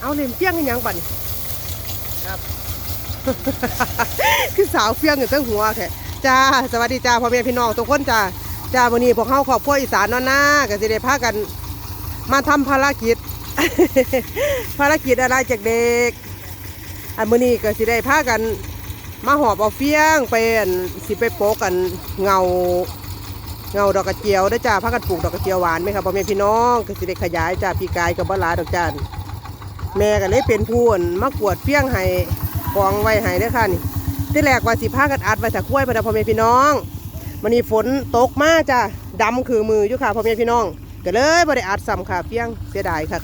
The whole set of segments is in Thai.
เอาเล่นเฟี้ยงกันยังบัดนี่ครับ คือสาวเฟี้ยงอยู่ตั้งหัวแค่จ้าสวัสดีจ้าพ่อแม่พี่น้องทุกคนจ้าจ้าวันนี้พวกเฮาครอบครัวอีสานเนาะนะก็สิได้พากัน มาทำภารกิจ ภารกิจอะไรจากเด็ก อันมื้อนี้ก็สิได้พากัน มาหอบเอาเฟี้ยงไปอั่นสิไปโปะกันเงาเงาดอกกระเจียวได้อจ้าพากันปลูกดอกกระเจียวหวานไหมครับพ่อแม่พี่น้องก็สิได้ขยายจ้าพี่กายกับบ้าลาดอกจาน แม่ก็เลยเป็นผู้อ่นมากวดเฟี้ยงให้กองไว้ให้เด้อค่ะนี่ที่แรกว่าสิพากันอัดไว้สักกล้วยพะนะพ่อแม่พี่น้องมันนี้ฝนตกมาจ้าดำคือมืออยู่ค่ะพ่อแม่พี่น้องก็เลยบ่ได้อัดซ้ำค่ะเฟี้ยงเสียดายค่ะ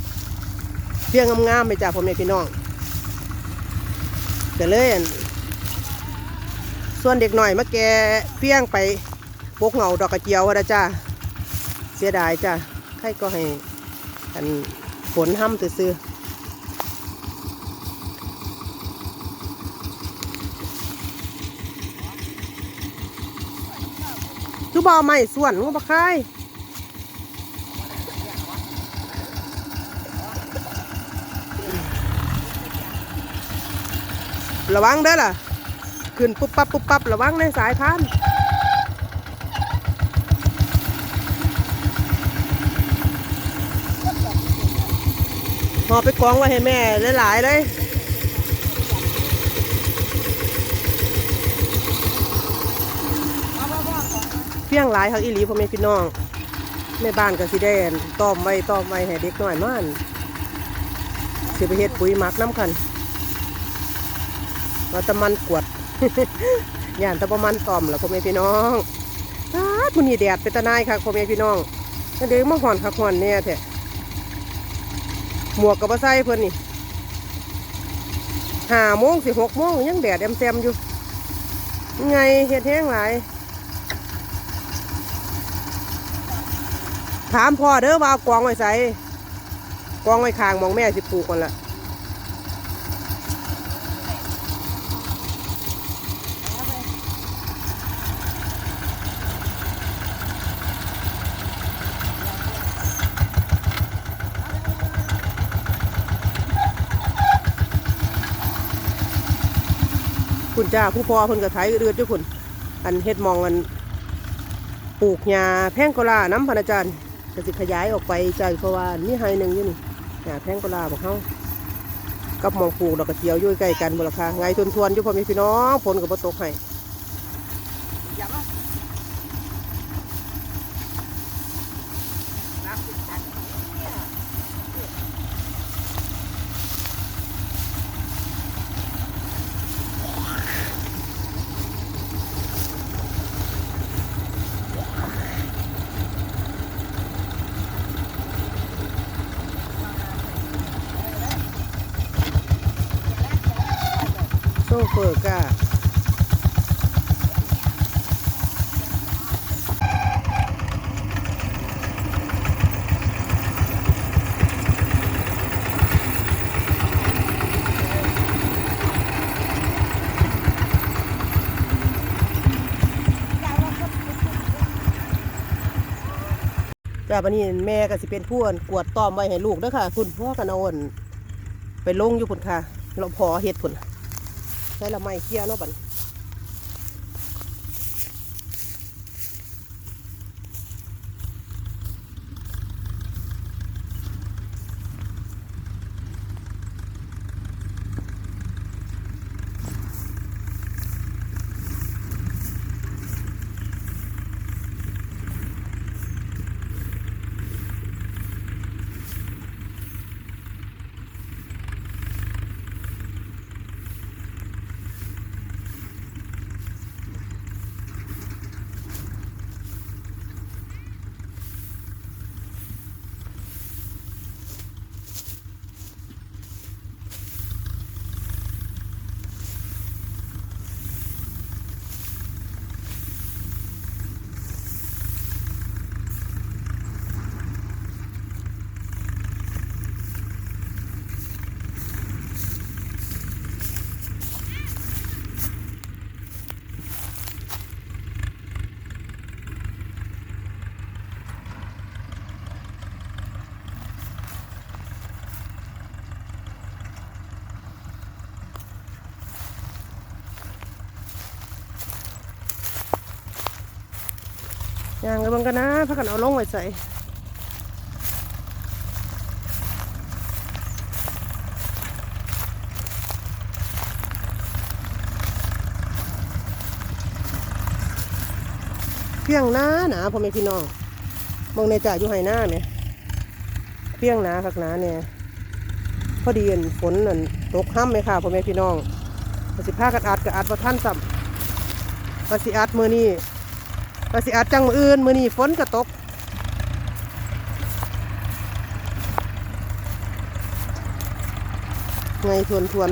เฟี้ยงงามๆไปจ้าพ่อแม่พี่น้องก็เลยส่วนเด็กหน่อยเมาแกเฟี้ยงไปพกเหงาดอกกระเจียววะนะจ้าเสียดายจ้าใครก็ให้อันฝนห้ำซื้อ ๆทุบอไม่ส่วนงูบะคายระวังเด้อล่ะ ขึ้นปุ๊บปั๊บปุ๊บปั๊บระวังในสายพานหอไปกองไว้ให้แม่หลายๆเลย เพียงหลายเขาอีหลีพ่อแม่พี่น้องแม่บ้านกับสีแดงต้อมไว้ต้อมไว้ให้เด็กน้อยมันสิไปเฮ็ดปุ๋ยหมักน้ำกันว่าตะมันกวดย่านแตะประมันต่อมแล้วพ่อแม่พี่น้องอ้ามันนี่แดดเป็นตะนายค่ะพ่อแม่พี่น้องนั่นเด็กมาห่อนคักห่อนเนี่ยแท้หมวกกับบ่ใส่เพิ่อนนี่ห้าโมงสิหกโมงยังแดดแอมแซมอยู่ ไงเฮ็ดแห้งหลาย ถามพ่อเด้อว่าเอากองไว้ใส่กองไว้คางมองแม่สิปลูกกันละคุณจ้าผู้พ่อเพิ่นก็ไถเรือนอยู่คุณอันเฮ็ดมองอันปลูกหญ้าแพงกลาน้ำพะนาจารย์ ก็สิขยายออกไปใจเพราะว่านี่ไฮหนึ่งอยู่นี่หญ้าแพงกลาบอกเขากับมองปลูกดอกกระเจียวอยู่ใกล้กันบุราคาไงทวนๆอยู่พ่อแม่พี่น้องฝนกับ่ตกให้ เฟอร์ก้าจ้าบันนี้แม่ก็สิเป็นผู้นกวดต้อมไว้ให้ลูกเด้อค่ะ คุณพ่อกันเอาอนไปลงอยู่พุ่นค่ะเราพอเฮ็ดพุ่น ใช้ละไม้เกี่ยวเนาะบัด ย่างกันบังกันนะพักกันเอาลงไว้ใส่เพียงหน้าหนาพ่อแม่พี่น้องมองในจ่าอยู่ไห้หน้าเนี่ยเพียงหนาคักหนาเนี่ยพอดีอันฝนนั่นตกห้ำไหมค่ะพ่อแม่พี่น้องภาสิพากันอัดกับอัดประท่านสัมภาสิอัดมือนี่ ก็สิอัดจังมืออื่นมือนี่ฝนก็ตกไงทวนทวน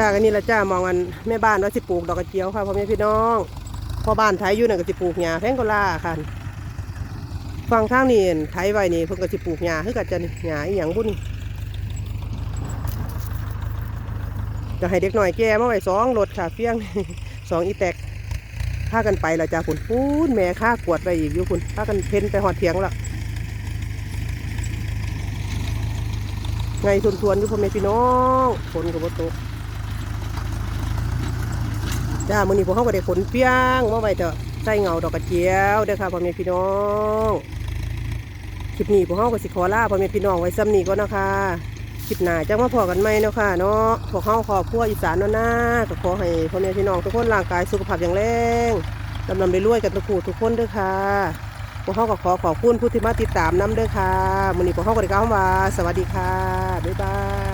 จ้ากันนี่ละจ้ามองอันแม่บ้านว่าสิปลูกดอกกระเจียวค่ะพ่อแม่พี่น้องพ่อบ้านไทยอยู่นั่นก็สิปลูกหญ้าแพงโกล่าค่ะฟังทางนี่ไทยไว้นี่เพิ่นก็สิปลูกหญ้าคือกันจะนี่หญ้าอีหยังบุ่นจะให้เด็กหน่อยแก่มาไว้สองรถค่ะเฟี้ยงสองอีแตกพากันไปล้วจ้าคุณพูนแม่ค่ากวดไปอีกอยู่คุณพากันเพ้นไปหอดเถียงล้วไงทวนทวนๆอยู่พ่อแม่พี่น้องฝนก็บ่ตก จ้ามื้อนี้พวกเขาก็ได้ขนเปียงมาไว้เถอะใส่เงาดอกกระเจียวเด้อค่ะพ่อแม่พี่น้องคลิปนี้พวกเขาก็สิขอลาพ่อแม่พี่น้องไว้ซ้ำนี้ก็นะคะคลิปหน้าจะมาพอกันไหมเนาะค่ะเนาะพวกเขาขอบครัวอีสานเนาะนะก็ขอให้พ่อแม่พี่น้องทุกคนร่างกายสุขภาพแข็งแรงลำลำไปรวยกันทุกคู่ทุกคนเด้อค่ะพวกเขาก็ขอขอบคุณผู้ที่มาติดตามน้ำเด้อค่ะมื้อนี้พวกเขาก็ได้กล่าวว่า สวัสดีค่ะบ๊ายบาย